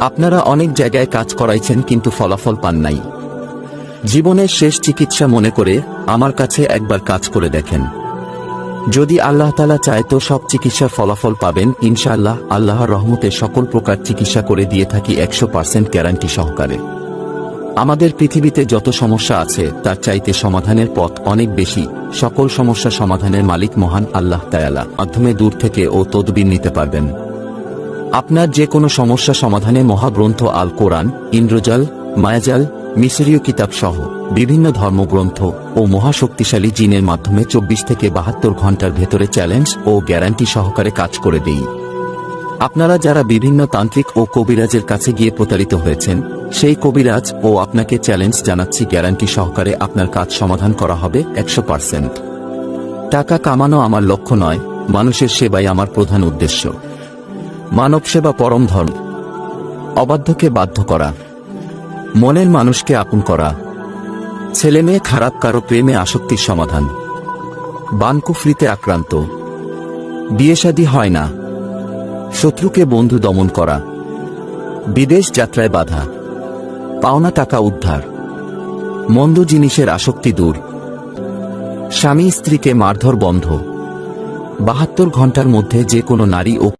আপনারা অনেক জায়গায় কাজ করাইছেন কিন্তু ফলাফল পান নাই। জীবনের শেষ চিকিৎসা মনে করে আমার কাছে একবার কাজ করে দেখেন। যদি আল্লাহ তালা চায় তো সব চিকিৎসার ফলাফল পাবেন, ইনশাআল্লাহ আল্লাহর রহমতে সকল প্রকার চিকিৎসা করে দিয়ে থাকি একশো পার্সেন্ট গ্যারান্টি সহকারে। আমাদের পৃথিবীতে যত সমস্যা আছে, তার চাইতে সমাধানের পথ অনেক বেশি। সকল সমস্যা সমাধানের মালিক মহান আল্লাহ তায়ালা মাধ্যমে দূর থেকে ও তদবির নিতে পারবেন। আপনার যে কোনো সমস্যা সমাধানে মহাগ্রন্থ আল কোরআন, ইন্দ্রজাল, মায়াজাল, মিশরীয় কিতাব সহ বিভিন্ন ধর্মগ্রন্থ ও মহাশক্তিশালী জিনের মাধ্যমে চব্বিশ থেকে বাহাত্তর ঘণ্টার ভেতরে চ্যালেঞ্জ ও গ্যারান্টি সহকারে কাজ করে দেই। আপনারা যারা বিভিন্ন তান্ত্রিক ও কবিরাজের কাছে গিয়ে প্রতারিত হয়েছেন, সেই কবিরাজ ও আপনাকে চ্যালেঞ্জ জানাচ্ছি গ্যারান্টি সহকারে আপনার কাজ সমাধান করা হবে একশো টাকা কামানো আমার লক্ষ্য নয়, মানুষের সেবাই আমার প্রধান উদ্দেশ্য। মানব সেবা পরম ধর্ম অবাধ্যকে বাধ্য করা। মনের মানুষকে আপন করা। ছেলে মেয়ে খারাপ, কারও প্রেমে আসক্তির সমাধান। বানকুফরিতে আক্রান্ত। বিয়েশাদী হয় না। শত্রুকে বন্ধু দমন করা। বিদেশ যাত্রায় বাধা। পাওনা টাকা উদ্ধার। মন্দ জিনিসের আসক্তি দূর। স্বামী স্ত্রীকে মারধর বন্ধ। বাহাত্তর ঘণ্টার মধ্যে যে কোনো নারী ও